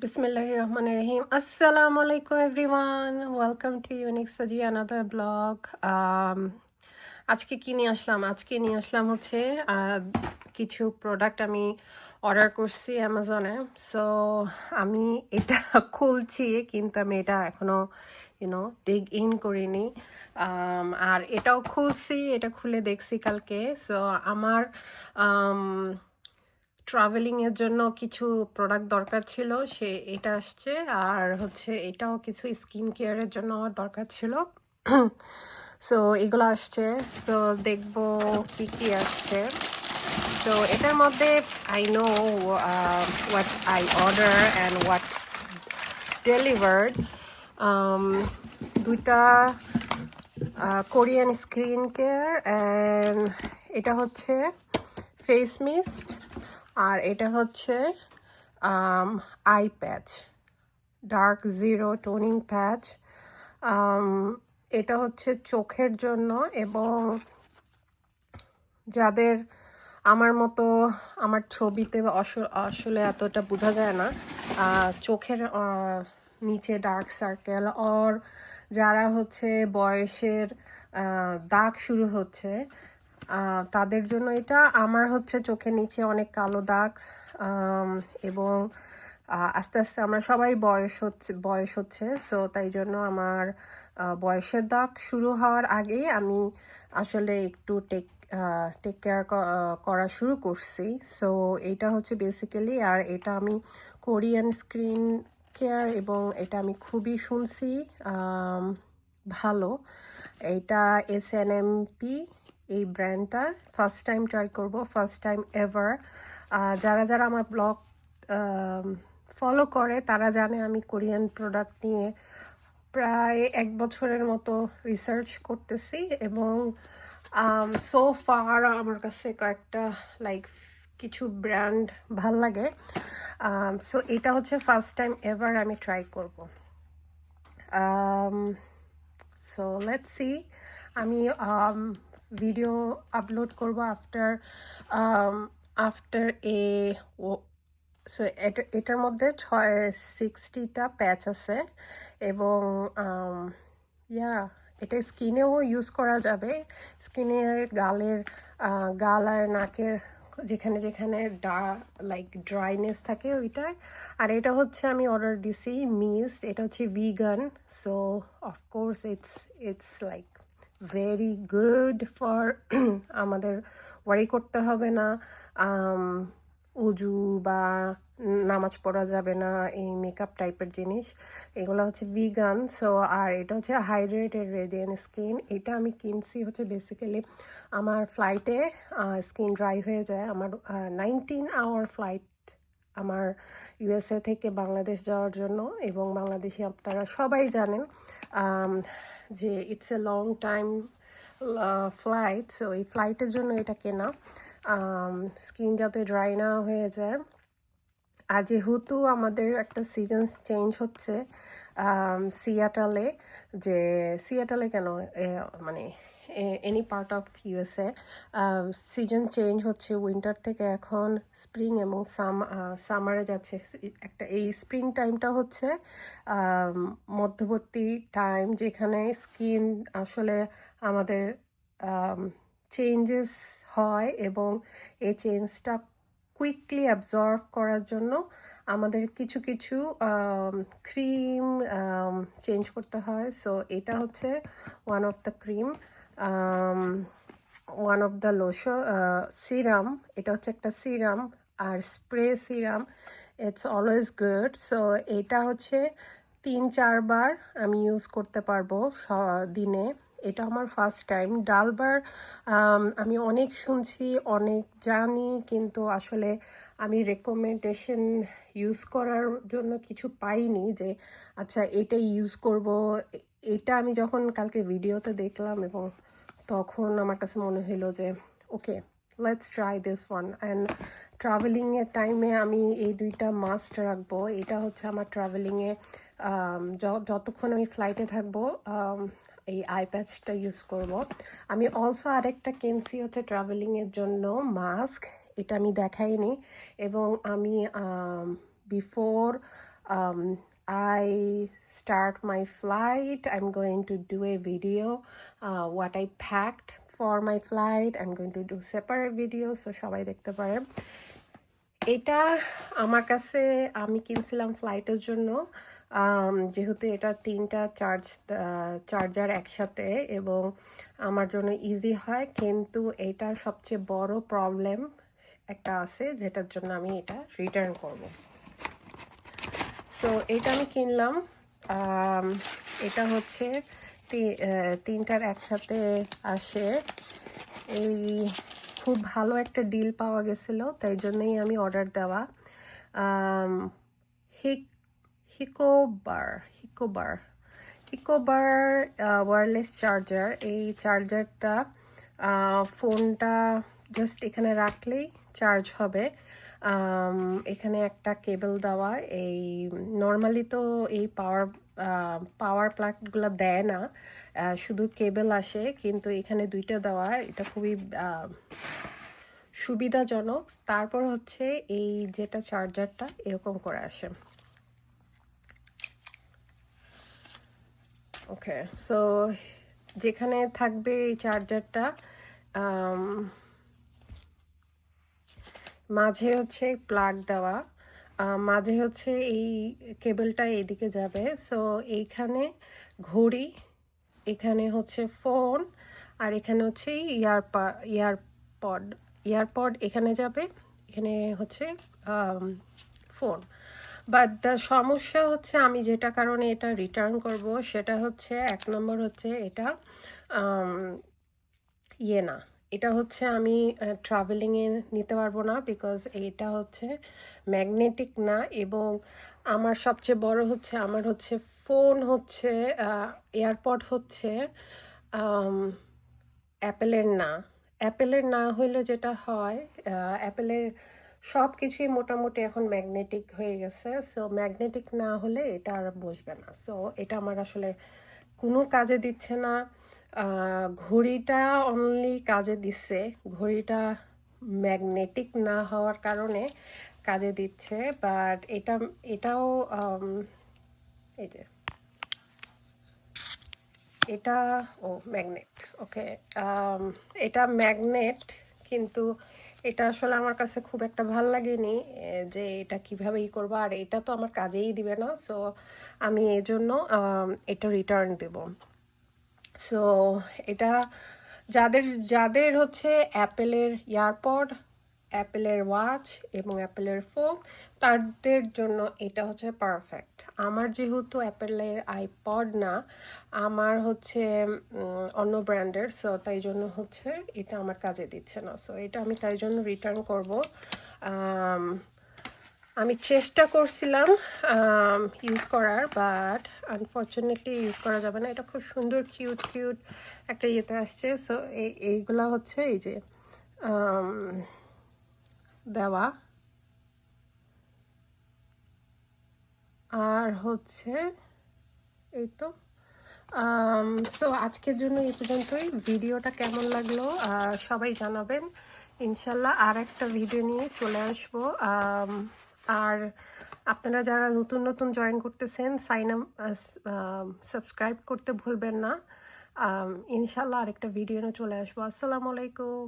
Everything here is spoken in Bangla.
Bismillahir Rahmanir Rahim. Assalamu alaikum everyone. Welcome to Unique Saji another blog. Um, আজকে কি নিয়ে আসলাম আজকে নিয়ে আসলাম হচ্ছে কিছু প্রোডাক্ট আমি অর্ডার করছি অ্যামাজনে সো আমি এটা খুলছি কিন্তু আমি এটা এখনও ইউনো ডিগ ইন করিনি Um, আর এটাও খুলছি এটা খুলে দেখছি কালকে সো আমার ট্রাভেলিং এর জন্য কিছু প্রোডাক্ট দরকার ছিল, সে এটা আসছে। আর হচ্ছে এটাও কিছু স্কিন কেয়ারের জন্য দরকার ছিল। সো এগুলো আসছে। সো দেখব কি কি আসছে। সো এটার মধ্যে I know what I order and what delivered দুইটা কোরিয়ান স্ক্রিন কেয়ার অ্যান্ড এটা হচ্ছে ফেস মিস্ট আর এটা হচ্ছে eye patch dark zero toning patch এটা হচ্ছে চোখের জন্য এবং যাদের আমার মতো আমার ছবিতে আসলে এতটা বোঝা যায় না চোখের নিচে ডার্ক সার্কেল অর যারা হচ্ছে বয়সের দাগ শুরু হচ্ছে তাদের জন্য এটা আমার হচ্ছে চোখের নিচে অনেক কালো দাগ এবং আস্তে আস্তে আমরা সবাই বয়স হচ্ছে বয়স হচ্ছে সো তাই জন্য আমার বয়সের দাগ শুরু হওয়ার আগেই আমি আসলে একটু টেক টেক কেয়ার করা শুরু করছি সো এটা হচ্ছে বেসিক্যালি আর এটা আমি কোরিয়ান স্ক্রিন কেয়ার এবং এটা আমি খুবই শুনছি ভালো, এটা এস এন এম পি এই ব্র্যান্ডটা ফার্স্ট টাইম ট্রাই করব ফার্স্ট টাইম এভার যারা যারা আমার ব্লগ ফলো করে, তারা জানে আমি কোরিয়ান প্রোডাক্ট নিয়ে প্রায় এক বছরের মতো রিসার্চ করতেছি এবং সো ফার আমার কাছে কয়েকটা লাইক কিছু ব্র্যান্ড ভালো লাগে। সো এটা হচ্ছে ফার্স্ট টাইম এভার আমি ট্রাই করব। সো লেটস সি আমি ভিডিও আপলোড করব আফটার আফটার এ সো এটা, এটার মধ্যে ছয় সিক্সটিটা প্যাচ আছে এবং ইয়া এটা স্কিনেও ইউজ করা যাবে। স্কিনের গালের গাল আর নাকের যেখানে যেখানে ডা লাইক ড্রাইনেস থাকে ওইটার। আর এটা হচ্ছে আমি অর্ডার দিছি মিস্ট, এটা হচ্ছে vegan so of course it's it's like very good for আমাদের ওয়ারি করতে হবে না। উজু বা নামাজ পড়া যাবে না, এই মেকআপ টাইপের জিনিস। এগুলো হচ্ছে ভিগান সো আর এটা হচ্ছে হাইড্রেটেড রেডিয়ান স্কিন এটা আমি কিনছি হচ্ছে বেসিক্যালি আমার ফ্লাইটে স্কিন ড্রাই হয়ে যায়। আমার নাইনটিন আওয়ার ফ্লাইট আমার ইউএসএ থেকে বাংলাদেশ যাওয়ার জন্য এবং বাংলাদেশে আপনারা সবাই জানেন যে it's a long time flight so এই ফ্লাইটের জন্য এটা কেনা। স্কিন যাতে ড্রাই না হয়ে যায়। আর যেহেতু আমাদের একটা সিজন চেঞ্জ হচ্ছে সিয়াটালে, যে সিয়াটালে কেন মানে any part of USA season change হচ্ছে উইন্টার থেকে এখন স্প্রিং এবং সাম সামারে যাচ্ছে। একটা এই স্প্রিং টাইমটা হচ্ছে মধ্যবর্তী টাইম যেখানে স্কিন আসলে আমাদের চেঞ্জেস হয় এবং এই চেঞ্জটা কুইকলি অ্যাবজর্ভ করার জন্য আমাদের কিছু কিছু ক্রিম চেঞ্জ করতে হয়। সো এটা হচ্ছে one of the cream one of the lotion serum এটা হচ্ছে একটা serum R spray serum it's always good so এটা হচ্ছে তিন, চারবার আমি ইউজ করতে পারব দিনে। এটা আমার ফার্স্ট টাইম ডালবার, আমি অনেক শুনছি, অনেক জানি, কিন্তু আসলে আমি রেকমেন্ডেশন ইউজ করার জন্য কিছু পাইনি যে আচ্ছা এটা ইউজ করব। এটা আমি যখন কালকে ভিডিওতে দেখলাম এবং তখন আমার কাছে মনে হলো যে okay let's try this one and ট্রাভেলিংয়ের টাইমে আমি এই দুইটা মাস্ট রাখব। এটা হচ্ছে আমার ট্রাভেলিংয়ে যতক্ষণ আমি ফ্লাইটে থাকব এই আই প্যাচটা ইউজ করব আমি অলসো আরেকটা কিনছি হচ্ছে ট্রাভেলিংয়ের জন্য মাস্ক এটা আমি দেখাইনি এবং আমি before um, I start my flight. I'm going to do a video uh, what I packed for my flight. I'm going to do separate video so সবাই দেখতে পারে এটা আমার কাছে আমি কিনছিলাম ফ্লাইটের জন্য যেহেতু এটা তিনটা চার্জ চার্জার একসাথে এবং আমার জন্য ইজি হয়, কিন্তু এটার সবচেয়ে বড় প্রবলেম একটা আছে, যেটার জন্য আমি এটা রিটার্ন করব। সো এটা আমি কিনলাম এটা হচ্ছে তিনটার একসাথে আসে। এই খুব ভালো একটা ডিল পাওয়া গেছিল, তাই জন্যই আমি অর্ডার দেওয়া। হিক হিকোবার হিকোবার হিকোবার ওয়্যারলেস চার্জার এই চার্জারটা ফোনটা জাস্ট এখানে রাখলেই চার্জ হবে। এখানে একটা কেবল দেওয়া। এই নর্মালি তো এই পাওয়ার পাওয়ার প্লাগগুলো দেয় না। শুধু কেবল আসে, কিন্তু এখানে দুইটা দেওয়া। এটা খুবই সুবিধাজনক। তারপর হচ্ছে এই যেটা চার্জারটা এরকম করে আসে। ওকে সো যেখানে থাকবে এই চার্জারটা মাঝে হচ্ছে প্লাগ দেওয়া মাঝে হচ্ছে এই কেবলটা এইদিকে যাবে। সো এইখানে ঘড়ি, এখানে হচ্ছে ফোন আর এখানে হচ্ছে ইয়ারপা ইয়ারপড ইয়ারপড এখানে যাবে, এখানে হচ্ছে ফোন। বাট দ্য সমস্যা হচ্ছে আমি যেটা কারণে এটা রিটার্ন করব সেটা হচ্ছে এক নম্বর হচ্ছে এটা ইয়ে না। এটা হচ্ছে আমি ট্রাভেলিংয়ে নিতে পারব না বিকজ এটা হচ্ছে ম্যাগনেটিক না এবং আমার সবচেয়ে বড় হচ্ছে, আমার হচ্ছে ফোন হচ্ছে এয়ারপড হচ্ছে অ্যাপেলের না। অ্যাপেলের না হইলে যেটা হয় অ্যাপেলের সব কিছুই মোটামুটি এখন ম্যাগনেটিক হয়ে গেছে। সো ম্যাগনেটিক না হলে এটা আর বসবে না। সো এটা আমার আসলে কোনো কাজে দিচ্ছে না। ঘড়িটা অনলি কাজে দিচ্ছে। ঘড়িটা ম্যাগনেটিক না হওয়ার কারণে কাজে দিচ্ছে। বাট এটা, এটাও এই যে, এটা, ও ম্যাগনেট ওকে এটা ম্যাগনেট কিন্তু এটা আসলে আমার কাছে খুব একটা ভালো লাগেনি যে এটা কীভাবে ই করব, আর এটা তো আমার কাজেই দিবে না সো আমি এই জন্য এটা রিটার্ন দেব। সো এটা যাদের যাদের হচ্ছে অ্যাপেলের ইয়ারপড অ্যাপেলের ওয়াচ এবং অ্যাপেলের ফোন তাদের জন্য এটা হচ্ছে পারফেক্ট আমার যেহেতু অ্যাপেলের আইপড না, আমার হচ্ছে অন্য ব্র্যান্ডের সো তাই জন্য হচ্ছে এটা আমার কাজে দিচ্ছে না। সো এটা আমি তাই জন্য রিটার্ন করব। আমি চেষ্টা করছিলাম ইউজ করার বাট আনফর্চুনেটলি ইউজ করা যাবে না। এটা খুব সুন্দর কিউট কিউট একটা ইয়েতে আসছে। সো এই এইগুলা হচ্ছে এই যে দেওয়া। আর হচ্ছে এই তো সো আজকের জন্য এই পর্যন্তই। ভিডিওটা কেমন লাগল সবাই জানাবেন। ইনশাল্লাহ আর একটা ভিডিও নিয়ে চলে আসব। আর আপনারা যারা নতুন নতুন জয়েন করতেছেন সাইন আপ সাবস্ক্রাইব করতে ভুলবেন না। ইনশাল্লাহ আরেকটা ভিডিও নিয়ে চলে আসব। আসসালামু আলাইকুম।